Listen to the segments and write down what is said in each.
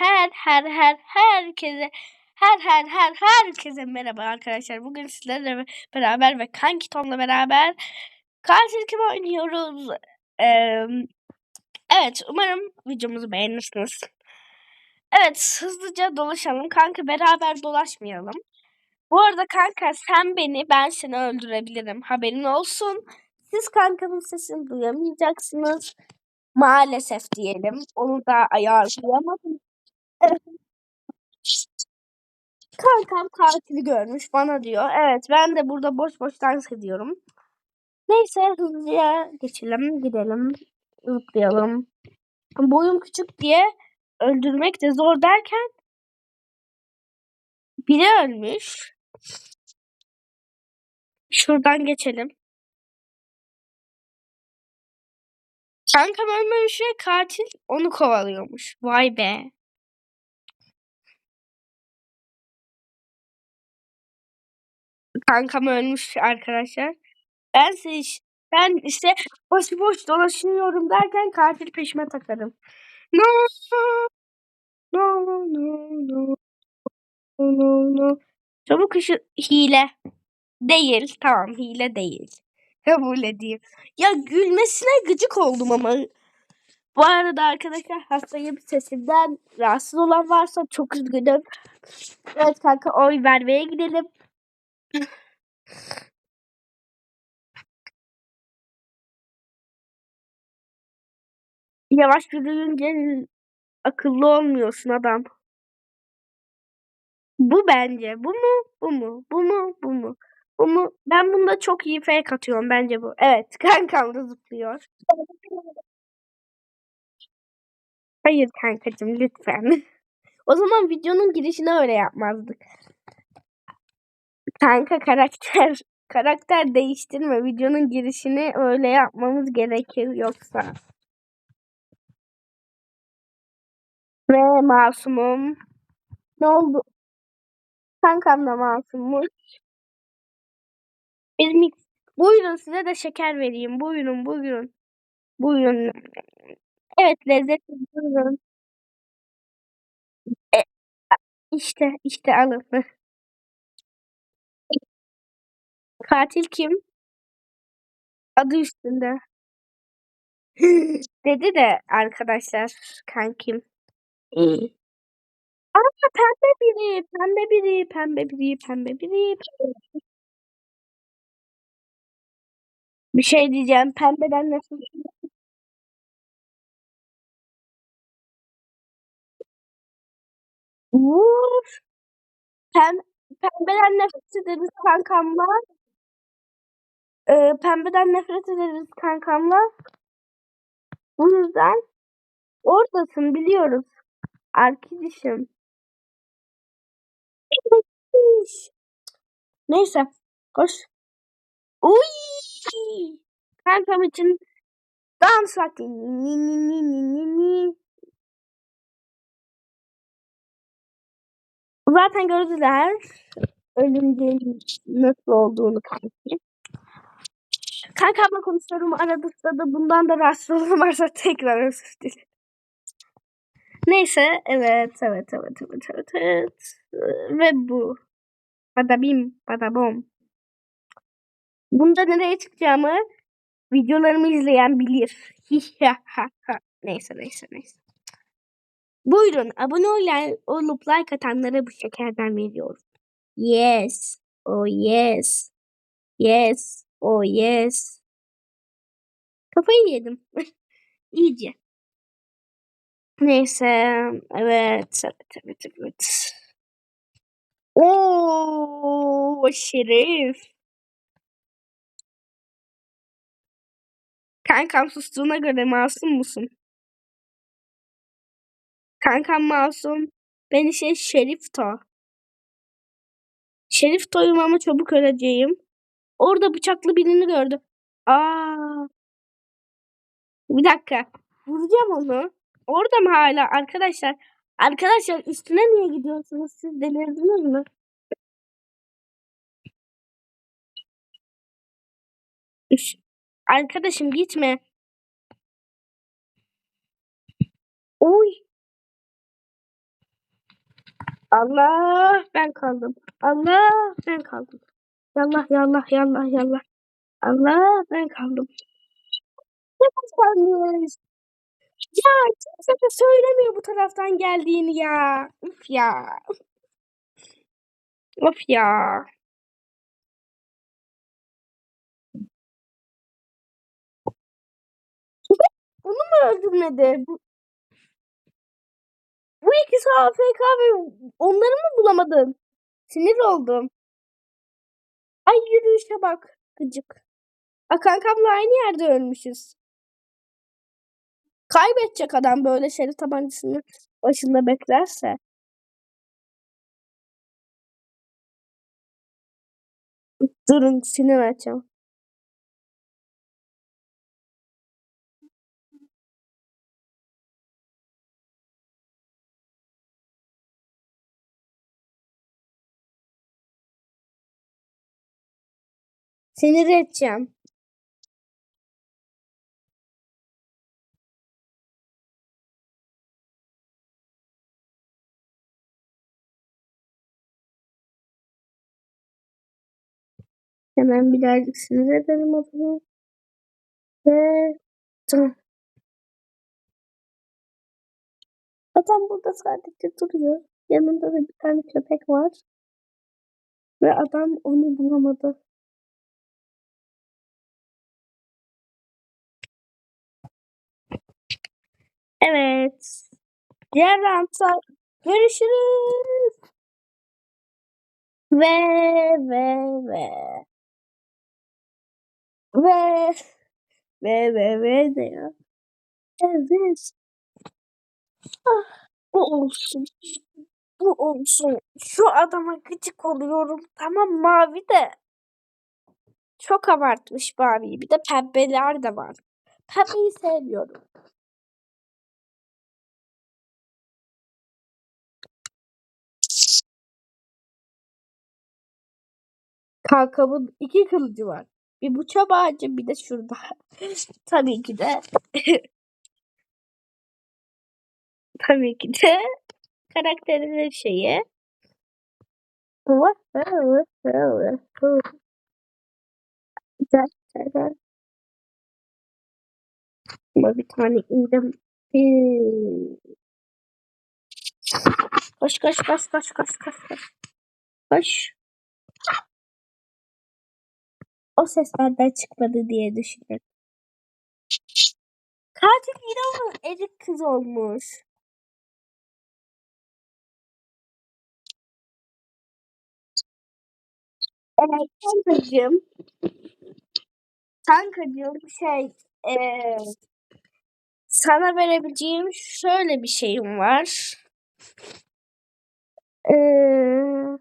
her her her herkese her her her herkese merhaba arkadaşlar. Bugün sizlerle beraber ve Kanki Tom'la beraber katil kim oynuyoruz? Ee, evet umarım videomuzu beğenirsiniz. Evet hızlıca dolaşalım. Kanka beraber dolaşmayalım. Bu arada kanka sen beni ben seni öldürebilirim. Haberin olsun. Siz kankamın sesini duyamayacaksınız. Maalesef diyelim. Onu da ayarlayamadım. Kankam katili görmüş bana diyor. Evet ben de burada boş boş dans ediyorum. Neyse hızlıca geçelim gidelim. Zıplayalım. Boyum küçük diye öldürmek de zor derken biri ölmüş. Şuradan geçelim. Kankam ölmemiş ve katil onu kovalıyormuş. Vay be. Kankam ölmüş arkadaşlar. Ben iş, ben işte boş boş dolaşıyorum derken katil peşime takarım. No, no, no, no, no, no, no. Çabuk ışığı hile. Değil. Tamam hile değil. Kabul edeyim. Ya gülmesine gıcık oldum ama. Bu arada arkadaşlar hastayım sesimden rahatsız olan varsa çok üzgünüm. Evet kanka oy vermeye gidelim. Yavaş yürüyünce akıllı olmuyorsun adam. Bu bence. Bu mu? Bu mu? Bu mu? Bu mu? Bu mu? Ben bunda çok iyi fake atıyorum bence bu. Evet. Kankam da zıplıyor. Hayır kankacığım lütfen. o zaman videonun girişini öyle yapmazdık. Kanka karakter karakter değiştirme. Videonun girişini öyle yapmamız gerekir yoksa. Ve masumum. Ne oldu? Kankam da masummuş. Benim Buyurun size de şeker vereyim. Buyurun buyurun. Buyurun. Evet lezzetli buyurun. E, işte işte alın. Katil kim? Adı üstünde. Dedi de arkadaşlar kankim. İyi. Aa pembe biri, pembe biri, pembe biri, pembe biri. Pembe. Bir şey diyeceğim. Pembeden nefret Vur. Pem pembeden nefret ederiz kankamla. Ee, pembeden nefret ederiz kankamla. Bu yüzden oradasın biliyoruz. Arkadaşım. Neyse. Koş. Uy! Kankam için dans vakti. Ni ni ni ni ni ni. Zaten gördüler ölümcenin nasıl olduğunu kanki. Kankamla konuşuyorum arada sırada bundan da rahatsız olan varsa tekrar özür dilerim. Neyse evet evet evet evet evet evet ve bu. Badabim badabom. Bunda nereye çıkacağımı videolarımı izleyen bilir. neyse neyse neyse. Buyurun abone olan, olup like atanlara bu şekerden veriyorum. Yes. Oh yes. Yes. Oh yes. Kafayı yedim. İyice. Neyse. Evet. Evet. Evet. Evet. Oo, Şerif. Kankam sustuğuna göre masum musun? Kankam masum. Ben işte Şerif To. Şerif To'yum ama çabuk öleceğim. Orada bıçaklı birini gördü. Aa. Bir dakika. Vuracağım onu. Orada mı hala arkadaşlar? Arkadaşlar üstüne niye gidiyorsunuz? Siz delirdiniz mi? Üş. Arkadaşım gitme. Oy. Allah ben kaldım. Allah ben kaldım. Yallah yallah yallah yallah. Allah ben kaldım. Ne kazanmış? Ya kimse de söylemiyor bu taraftan geldiğini ya. Üf ya. Of ya. Bunu mu öldürmedi? Bu, bu ikisi AFK ve onları mı bulamadın? Sinir oldum. Ay yürüyüşe bak. Gıcık. A kankamla aynı yerde ölmüşüz. Kaybedecek adam böyle şerif tabancasını başında beklerse. Durun sinir açacağım. Sinir edeceğim. Hemen birazcık sinir edelim zaman. Ve tamam. Adam burada sadece duruyor. Yanında da bir tane köpek var. Ve adam onu bulamadı. Evet. Diğer roundda görüşürüz. Ve ve ve ve ve ve ve de ya. Evet. Ah, bu olsun. Bu olsun. Şu adama gıcık oluyorum. Tamam mavi de. Çok abartmış maviyi. Bir de pembeler de var. Pembeyi sevmiyorum. Kankamın iki kılıcı var. Bir bu çam bir de şurada. Tabii ki de. Tabii ki de karakterimin şeyi. Ama bir tane indim. Koş koş koş koş koş koş koş. O ses benden çıkmadı diye düşünüyorum. Katil yine onun erik kız olmuş. Evet kankacığım. Kankacığım şey eee sana verebileceğim şöyle bir şeyim var. Eee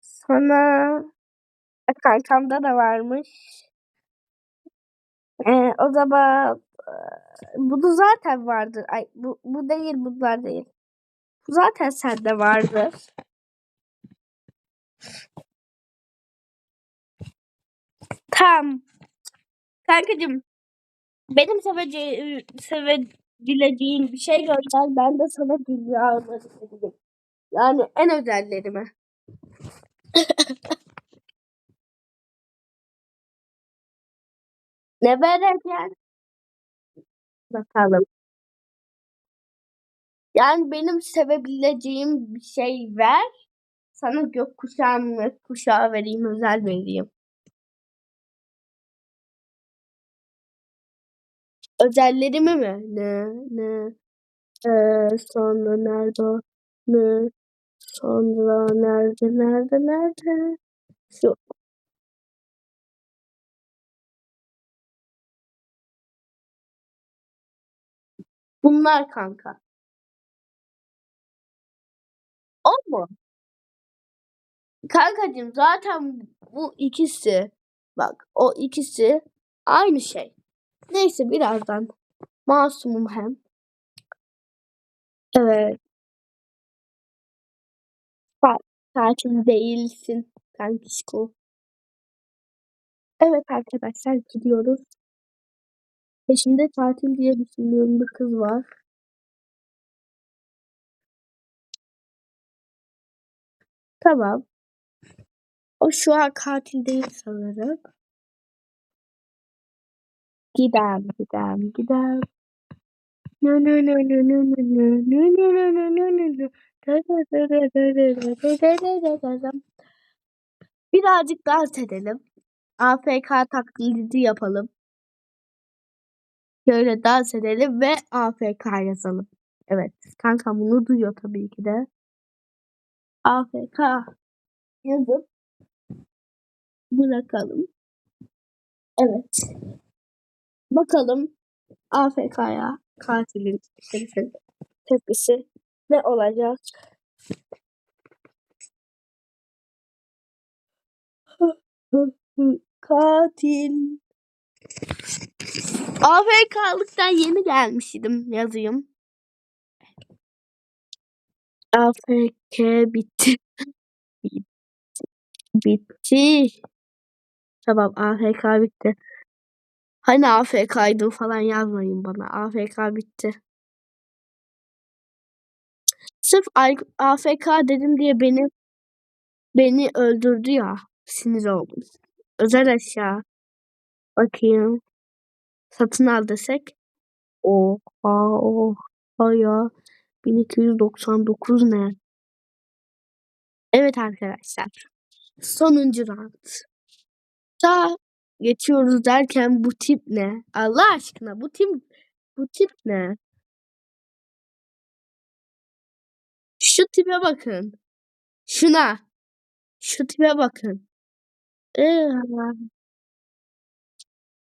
sana kankamda da varmış. Eee o zaman bunu zaten vardır. Ay bu, bu değil bunlar değil. Bu zaten sende vardır. Tamam. Kankacığım benim sevece sevebileceğin bir şey gönder. Ben de sana dünya almak istedim. Yani en özellerimi. ne vereceksin? Bakalım. Yani benim sevebileceğim bir şey ver. Sana gökkuşağını kuşağı vereyim, özel vereyim. Özellerimi mi? Ne, ne, ee, sonra nerede o? Ne, sonra nerede, nerede, nerede? Şu. Bunlar kanka. O mu? Kankacığım zaten bu ikisi bak o ikisi aynı şey. Neyse birazdan masumum hem. Evet. Tatil değilsin kankişko. Evet arkadaşlar gidiyoruz. Peşinde tatil diye düşündüğüm bir kız var. Tamam. O şu an katil değil sanırım. Gidem, gidem, gidem. No no no no no no no no no no no no no. Da. Birazcık dans edelim. AFK taklidi yapalım. Şöyle dans edelim ve AFK yazalım. Evet. Kanka bunu duyuyor tabii ki de. AFK yazıp bırakalım. Evet. Bakalım AFK'ya katilin tepkisi ne olacak? Katil. AFK'lıktan yeni gelmiştim yazayım. AFK bitti. bitti. Tamam AFK bitti. Hani AFK'ydım falan yazmayın bana. AFK bitti. Sırf AFK dedim diye beni beni öldürdü ya. Sinir oldum. Özel eşya. Bakayım. Satın al desek. Oha oha ya. 1299 ne? Evet arkadaşlar. Sonuncu round. Ta geçiyoruz derken bu tip ne? Allah aşkına bu tip bu tip ne? Şu tipe bakın. Şuna. Şu tipe bakın. Ee,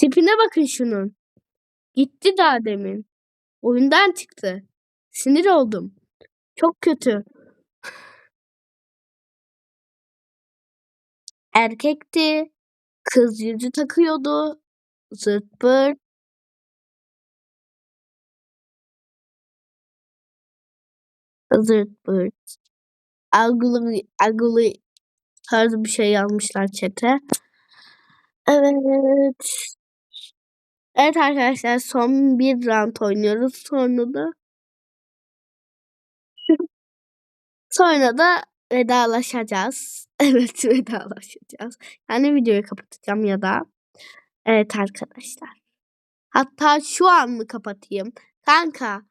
tipine bakın şunun. Gitti daha demin. Oyundan çıktı. Sinir oldum. Çok kötü. Erkekti. Kız yüzü takıyordu. Zırt pırt. Zırt pırt. Algılı, algılı tarzı bir şey yazmışlar çete. Evet. Evet arkadaşlar son bir round oynuyoruz. Sonra da sonra da vedalaşacağız. Evet vedalaşacağız. Yani videoyu kapatacağım ya da. Evet arkadaşlar. Hatta şu an mı kapatayım? Kanka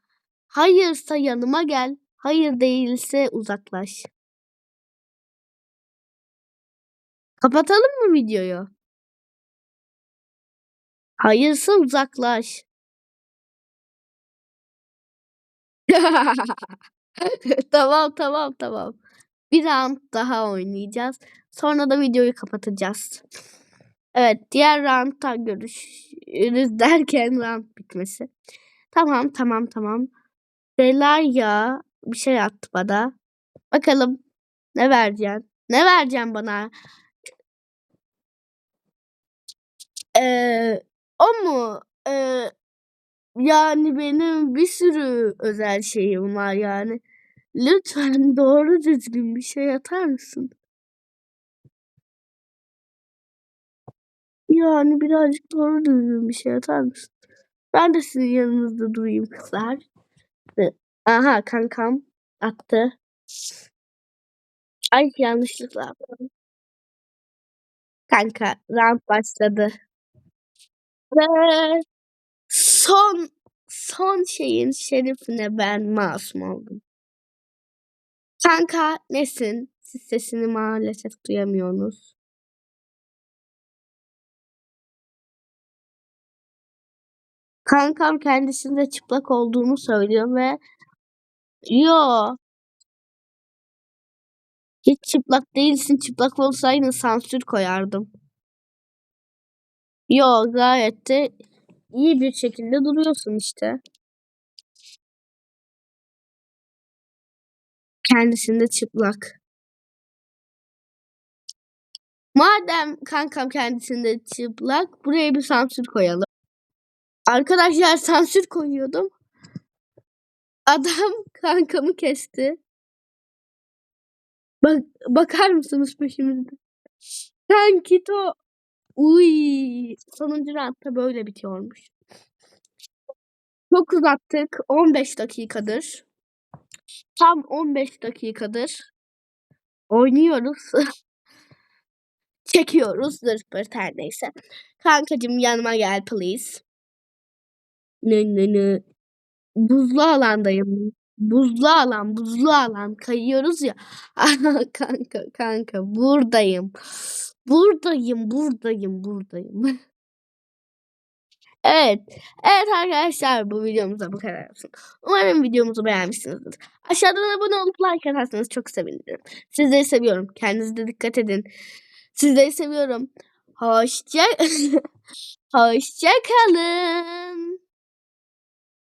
hayırsa yanıma gel. Hayır değilse uzaklaş. Kapatalım mı videoyu? Hayırsa uzaklaş. tamam tamam tamam. Bir round daha oynayacağız. Sonra da videoyu kapatacağız. Evet diğer roundda görüşürüz derken round bitmesi. Tamam tamam tamam. Delaya bir şey attı bana. Bakalım ne vereceksin? Ne vereceksin bana? Ee, mu? Ee, yani benim bir sürü özel şeyim var yani. Lütfen doğru düzgün bir şey atar mısın? Yani birazcık doğru düzgün bir şey atar mısın? Ben de sizin yanınızda durayım kızlar. Aha kankam attı. Ay yanlışlıkla. Kanka round başladı. Ve son son şeyin şerifine ben masum oldum. Kanka nesin? Siz sesini maalesef duyamıyorsunuz. Kankam kendisinde çıplak olduğunu söylüyor ve yo hiç çıplak değilsin. Çıplak olsaydın sansür koyardım. Yo gayet de iyi bir şekilde duruyorsun işte. Kendisinde çıplak. Madem kankam kendisinde çıplak buraya bir sansür koyalım. Arkadaşlar sansür koyuyordum. Adam kankamı kesti. Bak bakar mısınız peşimizde? Kankito. Uy. Sonuncu roundda böyle bitiyormuş. Çok uzattık. 15 dakikadır. Tam 15 dakikadır. oynuyoruz. Çekiyoruz. Zırt pırt her neyse. Kankacığım yanıma gel please. Ne ne ne. Buzlu alandayım. Buzlu alan, buzlu alan. Kayıyoruz ya. kanka, kanka buradayım. Buradayım, buradayım, buradayım. Evet. Evet arkadaşlar bu videomuzda bu kadar olsun. Umarım videomuzu beğenmişsinizdir. Aşağıdan abone olup like atarsanız çok sevinirim. Sizleri seviyorum. Kendinize de dikkat edin. Sizleri seviyorum. Hoşça Hoşça kalın.